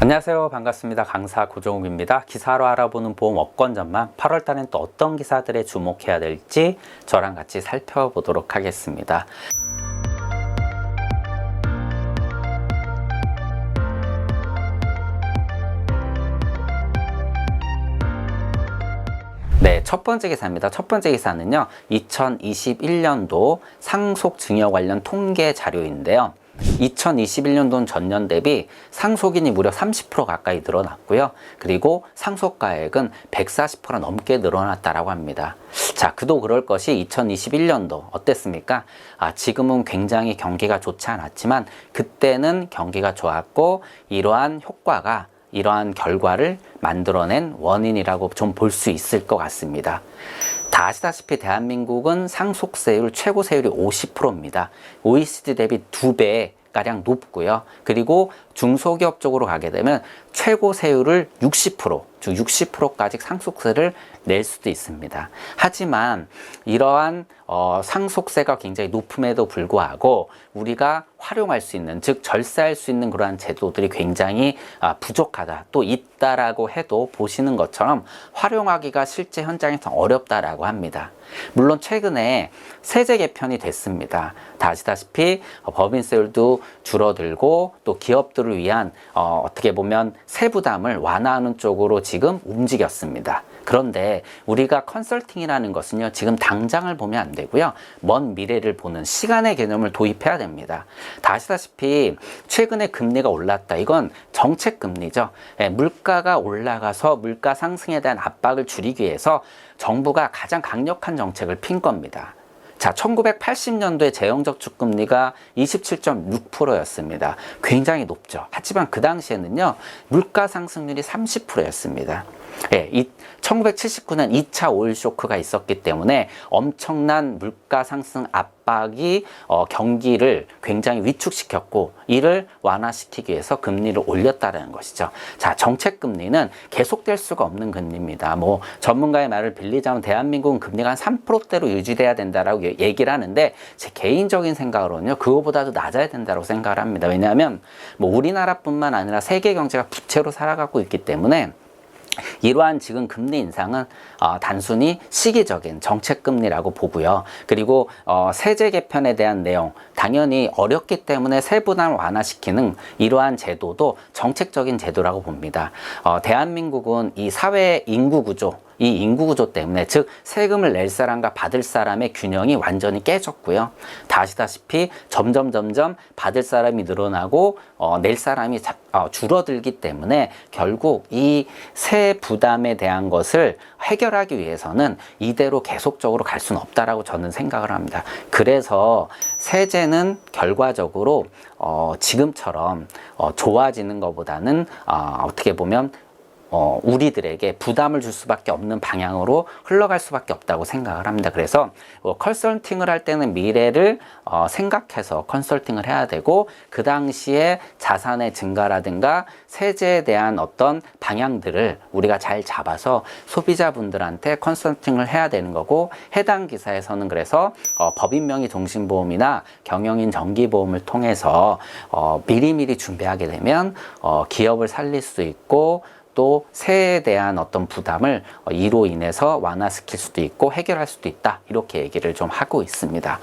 안녕하세요. 반갑습니다. 강사 고종욱입니다. 기사로 알아보는 보험 업권 전망 8월 달엔 또 어떤 기사들에 주목해야 될지 저랑 같이 살펴보도록 하겠습니다. 네, 첫 번째 기사입니다. 첫 번째 기사는요, 2021년도 상속 증여 관련 통계 자료인데요. 2021년도는 전년 대비 상속인이 무려 30% 가까이 늘어났고요. 그리고 상속가액은 140% 넘게 늘어났다라고 합니다. 자, 그도 그럴 것이 2021년도 어땠습니까? 아, 지금은 굉장히 경기가 좋지 않았지만 그때는 경기가 좋았고 이러한 효과가 이러한 결과를 만들어낸 원인이라고 좀 볼 수 있을 것 같습니다. 다 아시다시피 대한민국은 상속세율 최고 세율이 50%입니다. OECD 대비 두배 가량 높고요. 그리고 중소기업 쪽으로 가게 되면 최고 세율을 60%, 즉 60%까지 상속세를 낼 수도 있습니다. 하지만 이러한 어, 상속세가 굉장히 높음에도 불구하고 우리가 활용할 수 있는, 즉 절세할 수 있는 그러한 제도들이 굉장히 아, 부족하다, 또 있다라고 해도 보시는 것처럼 활용하기가 실제 현장에서 어렵다라고 합니다. 물론 최근에 세제 개편이 됐습니다. 다 아시다시피 어, 법인세율도 줄어들고 또 기업들 을 위한 어, 어떻게 보면 세부담을 완화하는 쪽으로 지금 움직였습니다. 그런데 우리가 컨설팅이라는 것은요, 지금 당장을 보면 안 되고요. 먼 미래를 보는 시간의 개념을 도입해야 됩니다. 다 아시다시피 최근에 금리가 올랐다. 이건 정책 금리죠. 예, 물가가 올라가서 물가 상승에 대한 압박을 줄이기 위해서 정부가 가장 강력한 정책을 핀 겁니다. 자, 1980년도에 재정저축 금리가 27.6%였습니다. 굉장히 높죠. 하지만 그 당시에는요, 물가 상승률이 30%였습니다. 예, 이 1979년 2차 오일 쇼크가 있었기 때문에 엄청난 물가 상승 압박이 어, 경기를 굉장히 위축시켰고 이를 완화시키기 위해서 금리를 올렸다는 것이죠. 자, 정책 금리는 계속될 수가 없는 금리입니다. 뭐 전문가의 말을 빌리자면 대한민국은 금리가 한 3%대로 유지돼야 된다라고 얘기를 하는데 제 개인적인 생각으로는요. 그거보다도 낮아야 된다고 생각을 합니다. 왜냐하면 뭐 우리나라뿐만 아니라 세계 경제가 부채로 살아가고 있기 때문에 이러한 지금 금리 인상은 어, 단순히 시기적인 정책 금리라고 보고요. 그리고 어, 세제 개편에 대한 내용 당연히 어렵기 때문에 세분할 완화시키는 이러한 제도도 정책적인 제도라고 봅니다. 어, 대한민국은 이 사회 인구 구조 이 인구 구조 때문에 즉 세금을 낼 사람과 받을 사람의 균형이 완전히 깨졌고요. 다 아시다시피 점점 점점 받을 사람이 늘어나고 어, 낼 사람이 자, 어, 줄어들기 때문에 결국 이 세 부담에 대한 것을 해결하기 위해서는 이대로 계속적으로 갈 수는 없다라고 저는 생각을 합니다. 그래서 세제는 결과적으로 어, 지금처럼 어, 좋아지는 것보다는 어, 어떻게 보면 어, 우리들에게 부담을 줄 수밖에 없는 방향으로 흘러갈 수밖에 없다고 생각을 합니다. 그래서 어, 컨설팅을 할 때는 미래를 어, 생각해서 컨설팅을 해야 되고 그 당시에 자산의 증가라든가 세제에 대한 어떤 방향들을 우리가 잘 잡아서 소비자분들한테 컨설팅을 해야 되는 거고 해당 기사에서는 그래서 어, 법인명의 종신보험이나 경영인 정기보험을 통해서 어, 미리미리 준비하게 되면 어, 기업을 살릴 수 있고 또 세에 대한 어떤 부담을 어, 이로 인해서 완화시킬 수도 있고 해결할 수도 있다. 이렇게 얘기를 좀 하고 있습니다.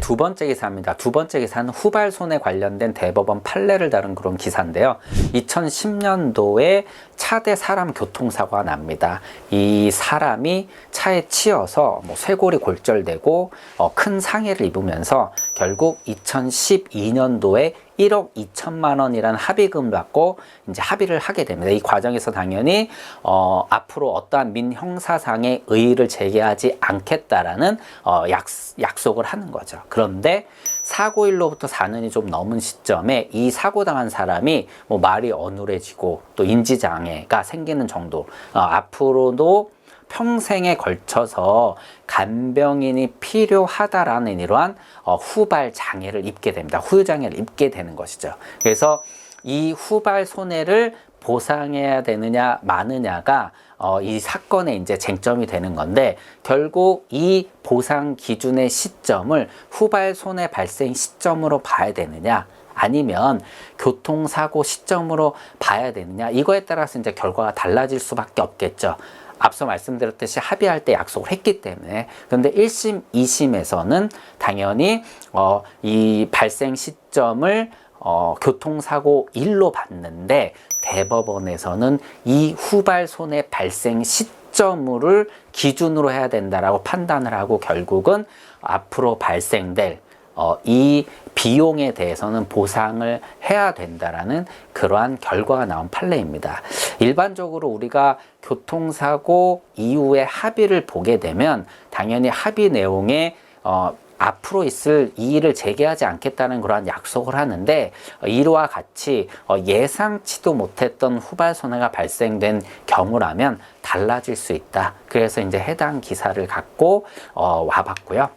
두 번째 기사입니다. 두 번째 기사는 후발손에 관련된 대법원 판례를 다룬 그런 기사인데요. 2010년도에 차대 사람 교통사고가 납니다. 이 사람이 차에 치여서 뭐 쇄골이 골절되고 어, 큰 상해를 입으면서 결국 2012년도에 1억 2천만 원이라는 합의금 받고 이제 합의를 하게 됩니다. 이 과정에서 당연히 어, 앞으로 어떠한 민형사상의 의의를 제기하지 않겠다라는 어, 약, 약속을 하는 거죠. 그런데 사고일로부터 4년이 좀 넘은 시점에 이 사고 당한 사람이 뭐 말이 어눌해지고 또 인지장애가 생기는 정도 어, 앞으로도 평생에 걸쳐서 간병인이 필요하다라는 이러한 어, 후발 장애를 입게 됩니다. 후유 장애를 입게 되는 것이죠. 그래서 이 후발 손해를 보상해야 되느냐 마느냐가 어, 이 사건의 이제 쟁점이 되는 건데 결국 이 보상 기준의 시점을 후발 손해 발생 시점으로 봐야 되느냐 아니면 교통사고 시점으로 봐야 되느냐 이거에 따라서 이제 결과가 달라질 수밖에 없겠죠. 앞서 말씀드렸듯이 합의할 때 약속을 했기 때문에 그런데 1심, 2심에서는 당연히 어, 이 발생 시점을 어, 교통사고 일로 봤는데 대법원에서는 이 후발 손해 발생 시점을 기준으로 해야 된다라고 판단을 하고 결국은 앞으로 발생될 어, 이 비용에 대해서는 보상을 해야 된다라는 그러한 결과가 나온 판례입니다. 일반적으로 우리가 교통사고 이후에 합의를 보게 되면 당연히 합의 내용에 어, 앞으로 있을 이의를 제기하지 않겠다는 그러한 약속을 하는데 어, 이와 같이 어, 예상치도 못했던 후발 손해가 발생된 경우라면 달라질 수 있다. 그래서 이제 해당 기사를 갖고 어, 와봤고요.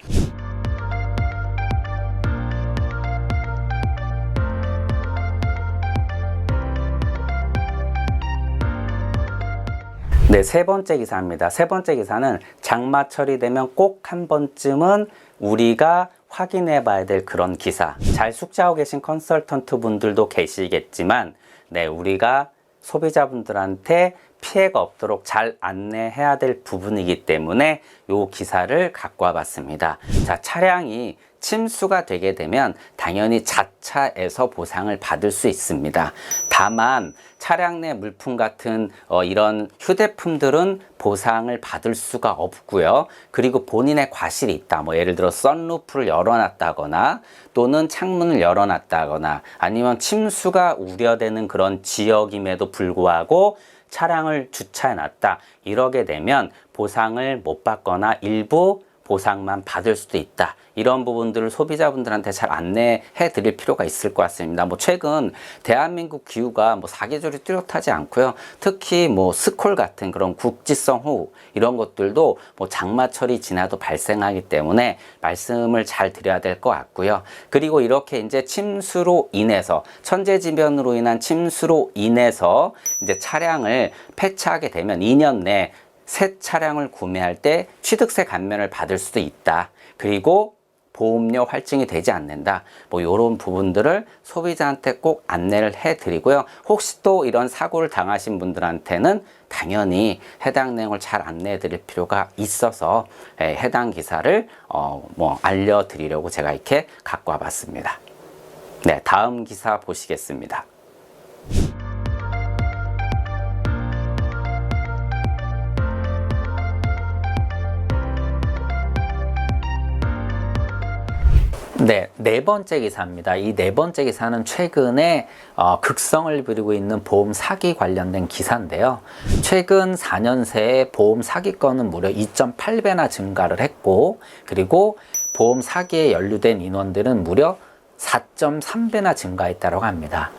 네, 세 번째 기사입니다. 세 번째 기사는 장마철이 되면 꼭 한 번쯤은 우리가 확인해 봐야 될 그런 기사. 잘 숙지하고 계신 컨설턴트 분들도 계시겠지만, 네, 우리가 소비자분들한테 피해가 없도록 잘 안내해야 될 부분이기 때문에 이 기사를 갖고 와봤습니다. 자, 차량이 침수가 되게 되면 당연히 자차에서 보상을 받을 수 있습니다. 다만 차량 내 물품 같은 어, 이런 휴대품들은 보상을 받을 수가 없고요. 그리고 본인의 과실이 있다. 뭐 예를 들어 썬루프를 열어놨다거나 또는 창문을 열어놨다거나 아니면 침수가 우려되는 그런 지역임에도 불구하고 차량을 주차해놨다. 이러게 되면 보상을 못 받거나 일부 보상만 받을 수도 있다. 이런 부분들을 소비자분들한테 잘 안내해 드릴 필요가 있을 것 같습니다. 뭐 최근 대한민국 기후가 뭐 사계절이 뚜렷하지 않고요. 특히 뭐 스콜 같은 그런 국지성 호우 이런 것들도 뭐 장마철이 지나도 발생하기 때문에 말씀을 잘 드려야 될 것 같고요. 그리고 이렇게 이제 침수로 인해서 천재지변으로 인한 침수로 인해서 이제 차량을 폐차하게 되면 2년 내 새 차량을 구매할 때 취득세 감면을 받을 수도 있다. 그리고 보험료 할증이 되지 않는다. 뭐 이런 부분들을 소비자한테 꼭 안내를 해 드리고요. 혹시 또 이런 사고를 당하신 분들한테는 당연히 해당 내용을 잘 안내해 드릴 필요가 있어서 예, 해당 기사를 어, 뭐 알려 드리려고 제가 이렇게 갖고 와 봤습니다. 네, 다음 기사 보시겠습니다. 네, 네 번째 기사입니다. 이 네 번째 기사는 최근에 어, 극성을 부리고 있는 보험 사기 관련된 기사인데요. 최근 4년 새에 보험 사기 건은 무려 2.8배나 증가를 했고, 그리고 보험 사기에 연루된 인원들은 무려 4.3배나 증가했다고 합니다.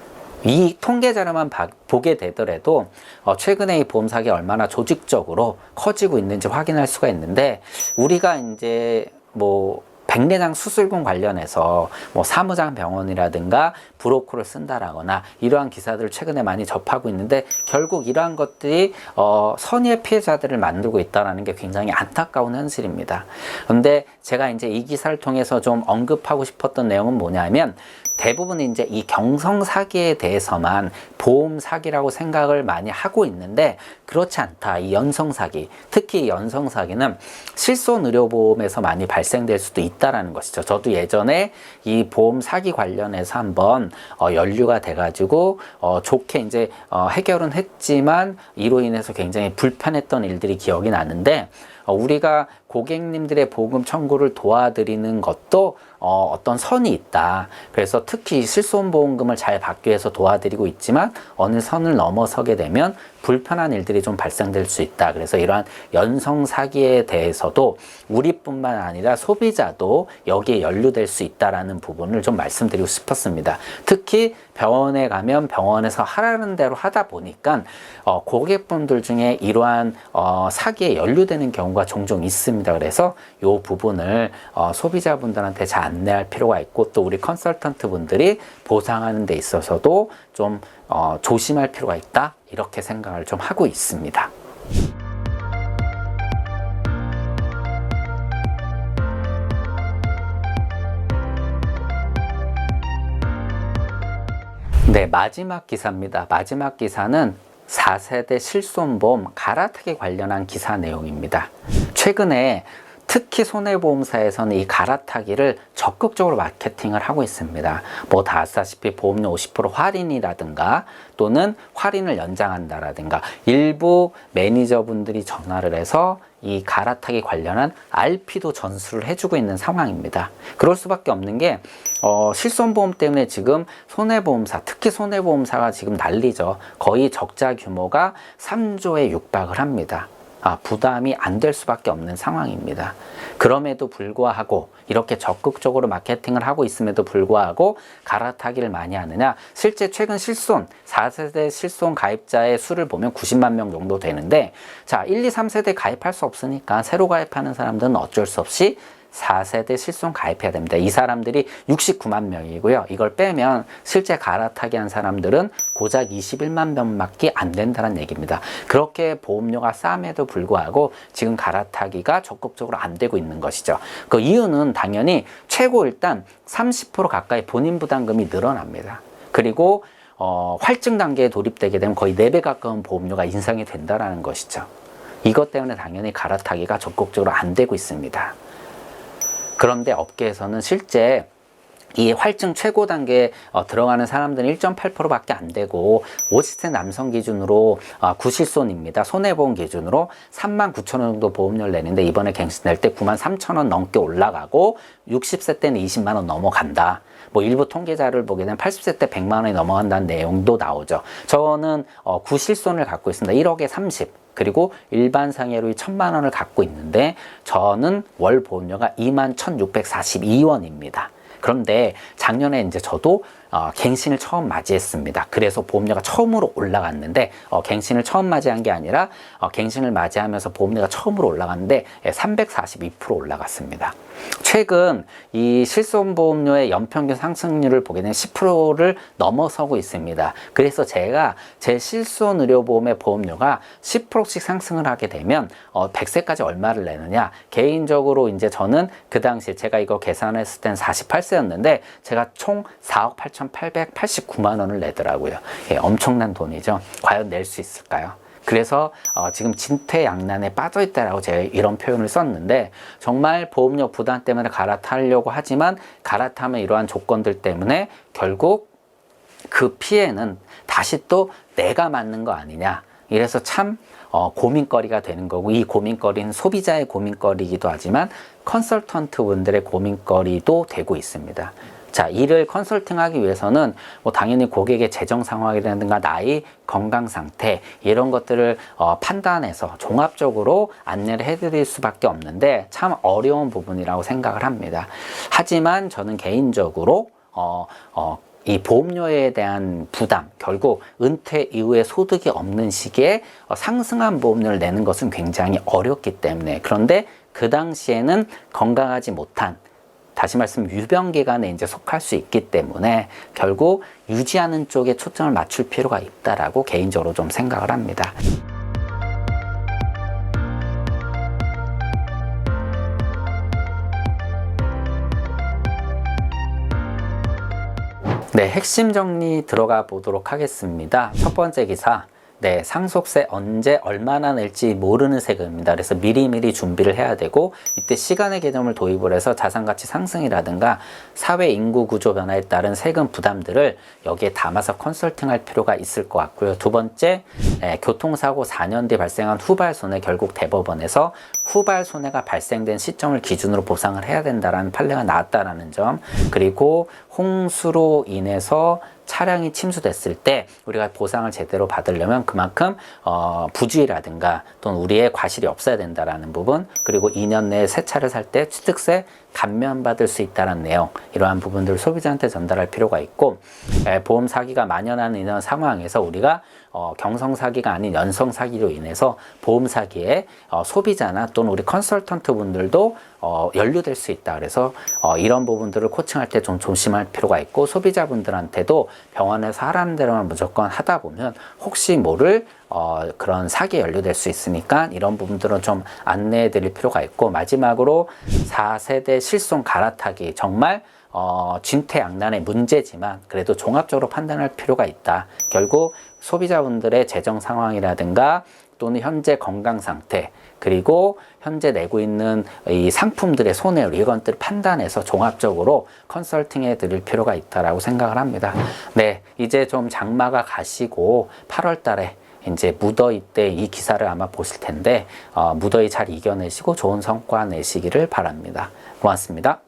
이 통계 자료만 봐- 보게 되더라도 어, 최근에 이 보험 사기 얼마나 조직적으로 커지고 있는지 확인할 수가 있는데 우리가 이제 뭐 백내장 수술금 관련해서 뭐 사무장 병원이라든가 브로커를 쓴다라거나 이러한 기사들을 최근에 많이 접하고 있는데 결국 이러한 것들이 어, 선의의 피해자들을 만들고 있다는 게 굉장히 안타까운 현실입니다. 그런데 제가 이제 이 기사를 통해서 좀 언급하고 싶었던 내용은 뭐냐면 대부분 이제 이 경성 사기에 대해서만 보험 사기라고 생각을 많이 하고 있는데 그렇지 않다. 이 연성 사기, 특히 이 연성 사기는 실손 의료 보험에서 많이 발생될 수도 있다라는 것이죠. 저도 예전에 이 보험 사기 관련해서 한번 어, 연류가 돼가지고 어, 좋게 이제 어, 해결은 했지만 이로 인해서 굉장히 불편했던 일들이 기억이 나는데 어, 우리가 고객님들의 보금 청구를 도와드리는 것도 어, 어떤 선이 있다. 그래서 특히 실손보험금을 잘 받기 위해서 도와드리고 있지만 어느 선을 넘어서게 되면 불편한 일들이 좀 발생될 수 있다. 그래서 이러한 연성 사기에 대해서도 우리뿐만 아니라 소비자도 여기에 연루될 수 있다라는 부분을 좀 말씀드리고 싶었습니다. 특히 병원에 가면 병원에서 하라는 대로 하다 보니까 어, 고객분들 중에 이러한 어, 사기에 연루되는 경우가 종종 있습니다. 그래서 이 부분을 어, 소비자분들한테 잘 안내할 필요가 있고 또 우리 컨설턴트 분들이 보상하는 데 있어서도 좀 어, 조심할 필요가 있다 이렇게 생각을 좀 하고 있습니다. 네, 마지막 기사입니다. 마지막 기사는 4세대 실손보험 갈아타기 관련한 기사 내용입니다. 최근에 특히 손해보험사에서는 이 갈아타기를 적극적으로 마케팅을 하고 있습니다. 뭐 다 아시다시피 보험료 50% 할인이라든가 또는 할인을 연장한다라든가 일부 매니저분들이 전화를 해서 이 갈아타기 관련한 RP도 전수를 해주고 있는 상황입니다. 그럴 수밖에 없는 게 어, 실손보험 때문에 지금 손해보험사, 특히 손해보험사가 지금 난리죠. 거의 적자 규모가 3조에 육박을 합니다. 아, 부담이 안 될 수밖에 없는 상황입니다. 그럼에도 불구하고 이렇게 적극적으로 마케팅을 하고 있음에도 불구하고 갈아타기를 많이 하느냐? 실제 최근 실손 4세대 실손 가입자의 수를 보면 90만 명 정도 되는데 자, 1, 2, 3세대 가입할 수 없으니까 새로 가입하는 사람들은 어쩔 수 없이 4세대 실손 가입해야 됩니다. 이 사람들이 69만 명이고요. 이걸 빼면 실제 갈아타기 한 사람들은 고작 21만 명밖에 안 된다는 얘기입니다. 그렇게 보험료가 쌈에도 불구하고 지금 갈아타기가 적극적으로 안 되고 있는 것이죠. 그 이유는 당연히 최고 일단 30% 가까이 본인 부담금이 늘어납니다. 그리고 어, 활증 단계에 돌입되게 되면 거의 4배 가까운 보험료가 인상이 된다라는 것이죠. 이것 때문에 당연히 갈아타기가 적극적으로 안 되고 있습니다. 그런데 업계에서는 실제 이 활증 최고 단계에 어, 들어가는 사람들은 1.8%밖에 안 되고 50세 남성 기준으로 어, 구실손입니다. 손해보험 기준으로 3만 9천 원 정도 보험료를 내는데 이번에 갱신 낼 때 9만 3천 원 넘게 올라가고 60세 때는 20만 원 넘어간다. 뭐 일부 통계자를 보게 되면 80세 때 100만 원이 넘어간다는 내용도 나오죠. 저는 어, 구실손을 갖고 있습니다. 1억에 30. 그리고 일반 상해로의 천만 원을 갖고 있는데 저는 월 보험료가 2만 1,642원입니다. 그런데 작년에 이제 저도 어, 갱신을 처음 맞이했습니다. 그래서 보험료가 처음으로 올라갔는데 어, 갱신을 처음 맞이한 게 아니라 어, 갱신을 맞이하면서 보험료가 처음으로 올라갔는데 예, 342% 올라갔습니다. 최근 이 실손보험료의 연평균 상승률을 보게 되면 10%를 넘어서고 있습니다. 그래서 제가 제 실손 의료보험의 보험료가 10%씩 상승을 하게 되면 어, 100세까지 얼마를 내느냐? 개인적으로 이제 저는 그 당시에 제가 이거 계산했을 땐 48세였는데 제가 총 4억 8,889만 원을 내더라고요. 예, 엄청난 돈이죠. 과연 낼 수 있을까요? 그래서 어, 지금 진퇴양난에 빠져 있다라고 제가 이런 표현을 썼는데 정말 보험료 부담 때문에 갈아타려고 하지만 갈아타면 이러한 조건들 때문에 결국 그 피해는 다시 또 내가 맞는 거 아니냐. 이래서 참 어, 고민거리가 되는 거고 이 고민거리는 소비자의 고민거리이기도 하지만 컨설턴트 분들의 고민거리도 되고 있습니다. 자, 이를 컨설팅하기 위해서는 뭐 당연히 고객의 재정 상황이라든가 나이, 건강 상태 이런 것들을 어, 판단해서 종합적으로 안내를 해드릴 수밖에 없는데 참 어려운 부분이라고 생각을 합니다. 하지만 저는 개인적으로 어, 어, 이 보험료에 대한 부담, 결국 은퇴 이후에 소득이 없는 시기에 어, 상승한 보험료를 내는 것은 굉장히 어렵기 때문에 그런데 그 당시에는 건강하지 못한 다시 말씀 유병 기간에 이제 속할 수 있기 때문에 결국 유지하는 쪽에 초점을 맞출 필요가 있다라고 개인적으로 좀 생각을 합니다. 네, 핵심 정리 들어가 보도록 하겠습니다. 첫 번째 기사. 네, 상속세 언제 얼마나 낼지 모르는 세금입니다. 그래서 미리미리 준비를 해야 되고 이때 시간의 개념을 도입을 해서 자산 가치 상승이라든가 사회 인구 구조 변화에 따른 세금 부담들을 여기에 담아서 컨설팅할 필요가 있을 것 같고요. 두 번째, 에, 교통사고 4년 뒤 발생한 후발 손해 결국 대법원에서 후발 손해가 발생된 시점을 기준으로 보상을 해야 된다라는 판례가 나왔다라는 점. 그리고 홍수로 인해서 차량이 침수됐을 때 우리가 보상을 제대로 받으려면 그만큼 어, 부주의라든가 또는 우리의 과실이 없어야 된다라는 부분. 그리고 2년 내에 새 차를 살 때 취득세 감면받을 수 있다는 내용. 이러한 부분들을 소비자한테 전달할 필요가 있고 에, 보험 사기가 만연하는 이런 상황에서 우리가 어, 경성 사기가 아닌 연성 사기로 인해서 보험 사기에 어, 소비자나 또는 우리 컨설턴트 분들도 어, 연루될 수 있다. 그래서 어, 이런 부분들을 코칭할 때 좀 조심할 필요가 있고 소비자분들한테도 병원에서 하라는 대로만 무조건 하다 보면 혹시 모를 어, 그런 사기에 연루될 수 있으니까 이런 부분들은 좀 안내해 드릴 필요가 있고 마지막으로 4세대 실손 갈아타기 정말 어, 진퇴양난의 문제지만 그래도 종합적으로 판단할 필요가 있다. 결국 소비자분들의 재정 상황이라든가 또는 현재 건강 상태 그리고 현재 내고 있는 이 상품들의 손해율 이것들을 판단해서 종합적으로 컨설팅해 드릴 필요가 있다라고 생각을 합니다. 네, 이제 좀 장마가 가시고 8월 달에 이제 무더위 때 이 기사를 아마 보실 텐데 어, 무더위 잘 이겨내시고 좋은 성과 내시기를 바랍니다. 고맙습니다.